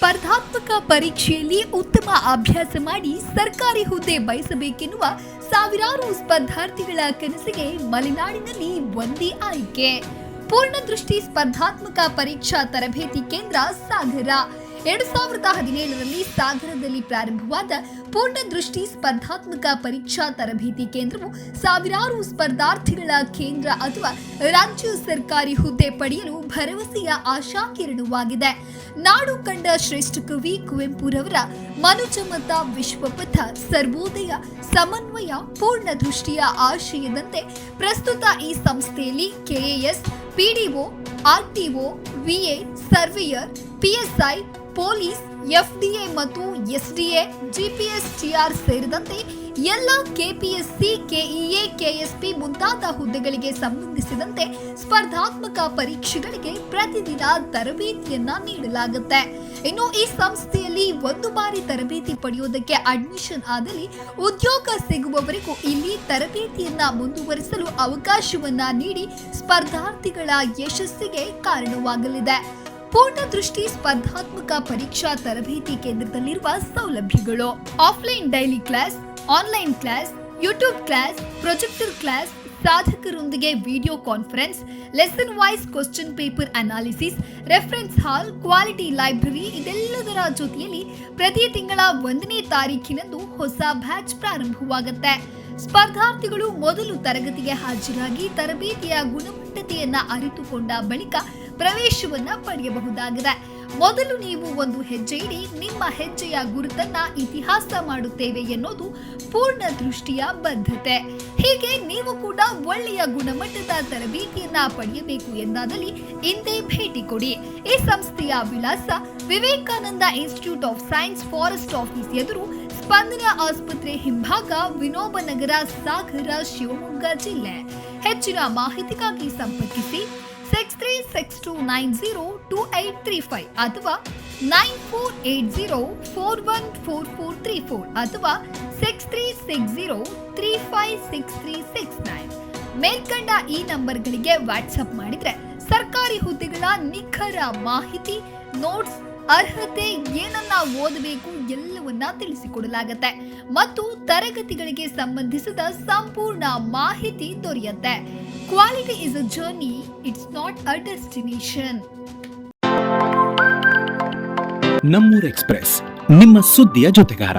ಸ್ಪರ್ಧಾತ್ಮಕ ಪರೀಕ್ಷೆಯಲ್ಲಿ ಉತ್ತಮ ಅಭ್ಯಾಸ ಮಾಡಿ ಸರ್ಕಾರಿ ಹುದ್ದೆ ಬಯಸಬೇಕೆನ್ನುವ ಸಾವಿರಾರು ಸ್ಪರ್ಧಾರ್ಥಿಗಳ ಕನಸಿಗೆ ಮಲೆನಾಡಿನಲ್ಲಿ ಒಂದೇ ಆಯ್ಕೆ. ಪೂರ್ಣ ದೃಷ್ಟಿ ಸ್ಪರ್ಧಾತ್ಮಕ ಪರೀಕ್ಷಾ ತರಬೇತಿ ಕೇಂದ್ರ ಸಾಗರ. ಎರಡು ಸಾವಿರದ ಹದಿನೇಳರಲ್ಲಿ ಸಾಗರದಲ್ಲಿ ಪ್ರಾರಂಭವಾದ ಪೂರ್ಣದೃಷ್ಟಿ ಸ್ಪರ್ಧಾತ್ಮಕ ಪರೀಕ್ಷಾ ತರಬೇತಿ ಕೇಂದ್ರವು ಸಾವಿರಾರು ಸ್ಪರ್ಧಾರ್ಥಿಗಳ ಕೇಂದ್ರ ಅಥವಾ ರಾಜ್ಯ ಸರ್ಕಾರಿ ಹುದ್ದೆ ಪಡೆಯಲು ಭರವಸೆಯ ಆಶಾಕಿರಣವಾಗಿದೆ ನಾಡು ಕಂಡ ಶ್ರೇಷ್ಠ ಕವಿ ಕುವೆಂಪುರವರ ಮನುಜಮತ ವಿಶ್ವಪಥ ಸರ್ವೋದಯ ಸಮನ್ವಯ ಪೂರ್ಣ ದೃಷ್ಟಿಯ ಆಶಯದಂತೆ ಪ್ರಸ್ತುತ ಈ ಸಂಸ್ಥೆಯಲ್ಲಿ KAS PDO RTO VA surveyor PSI police, FDA ಮತ್ತು ಎಸ್ಡಿಎ, ಜಿಪಿಎಸ್, ಟಿಆರ್ ಸೇರಿದಂತೆ ಎಲ್ಲ ಕೆಪಿಎಸ್ಸಿ, ಕೆಇಎ, ಕೆಎಸ್ಪಿ ಮುಂತಾದ ಹುದ್ದೆಗಳಿಗೆ ಸಂಬಂಧಿಸಿದಂತೆ ಸ್ಪರ್ಧಾತ್ಮಕ ಪರೀಕ್ಷೆಗಳಿಗೆ ಪ್ರತಿದಿನ ತರಬೇತಿಯನ್ನ ನೀಡಲಾಗುತ್ತೆ. ಇನ್ನು ಈ ಸಂಸ್ಥೆಯಲ್ಲಿ ಒಂದು ಬಾರಿ ತರಬೇತಿ ಪಡೆಯುವುದಕ್ಕೆ ಅಡ್ಮಿಷನ್ ಆದಲ್ಲಿ ಉದ್ಯೋಗ ಸಿಗುವವರೆಗೂ ಇಲ್ಲಿ ತರಬೇತಿಯನ್ನ ಮುಂದುವರಿಸಲು ಅವಕಾಶವನ್ನ ನೀಡಿ ಸ್ಪರ್ಧಾರ್ಥಿಗಳ ಯಶಸ್ಸಿಗೆ ಕಾರಣವಾಗಲಿದೆ. ಪೂರ್ಣ ದೃಷ್ಟಿ ಸ್ಪರ್ಧಾತ್ಮಕ ಪರೀಕ್ಷಾ ತರಬೇತಿ ಕೇಂದ್ರದಲ್ಲಿರುವ ಸೌಲಭ್ಯಗಳು. Offline daily class, online class, YouTube class, projector class, ಸಾಧಕರೊಂದಿಗೆ video conference, lesson wise question paper analysis, reference hall, quality library ಇದೆಲ್ಲದರ ಜೊತೆಯಲ್ಲಿ ಪ್ರತಿ ತಿಂಗಳ ಒಂದನೇ ತಾರೀಖಿನಂದು ಹೊಸ ಬ್ಯಾಚ್ ಪ್ರಾರಂಭವಾಗುತ್ತೆ. ಸ್ಪರ್ಧಾರ್ಥಿಗಳು ಮೊದಲು ತರಗತಿಗೆ ಹಾಜರಾಗಿ ತರಬೇತಿಯ ಗುಣಮಟ್ಟತೆಯನ್ನ ಅರಿತುಕೊಂಡ ಬಳಿಕ ಪ್ರವೇಶವನ್ನ ಪಡೆಯಬಹುದಾಗಿದೆ. ಮೊದಲು ನೀವು ಒಂದು ಹೆಜ್ಜೆ ಇಡಿ, ನಿಮ್ಮ ಹೆಜ್ಜೆಯ ಗುರುತನ್ನ ಇತಿಹಾಸ ಮಾಡುತ್ತೇವೆ ಎನ್ನುವುದು ಪೂರ್ಣ ದೃಷ್ಟಿಯ ಬದ್ಧತೆ. ಹೀಗೆ ನೀವು ಕೂಡ ಒಳ್ಳೆಯ ಗುಣಮಟ್ಟದ ತರಬೇತಿಯನ್ನ ಪಡೆಯಬೇಕು ಎಂದಾದಲ್ಲಿ ಇಂದೇ ಭೇಟಿ ಕೊಡಿ. ಈ ಸಂಸ್ಥೆಯ ವಿಳಾಸ Vivekananda institute of science forest office ಎದುರು ಸ್ಪಂದನ ಆಸ್ಪತ್ರೆ ಹಿಂಭಾಗ ವಿನೋಬ ನಗರ ಸಾಗರ ಶಿವಮೊಗ್ಗ ಜಿಲ್ಲೆ. ಹೆಚ್ಚಿನ ಮಾಹಿತಿಗಾಗಿ ಸಂಪರ್ಕಿಸಿ six three six two nine zero two eight three five ಅಥವಾ nine four eight zero four one four four three four ಅಥವಾ six three six zero three five six three six nine ಮೇಲ್ಕಂಡ ಈ ನಂಬರ್ಗಳಿಗೆ ವಾಟ್ಸಪ್ ಮಾಡಿದರೆ ಸರ್ಕಾರಿ ಹುದ್ದೆಗಳ ನಿಖರ ಮಾಹಿತಿ notes ಅರ್ಹತೆ ಏನನ್ನ ಓದಬೇಕು ಎಲ್ಲವನ್ನ ತಿಳಿಸಿಕೊಡಲಾಗುತ್ತೆ ಮತ್ತು ತರಗತಿಗಳಿಗೆ ಸಂಬಂಧಿಸಿದ ಸಂಪೂರ್ಣ ಮಾಹಿತಿ ದೊರೆಯುತ್ತೆ. Quality is a journey it's not a destination Nammur express, ನಿಮ್ಮ ಸುದ್ದಿಯ ಜೊತೆಗಾರ.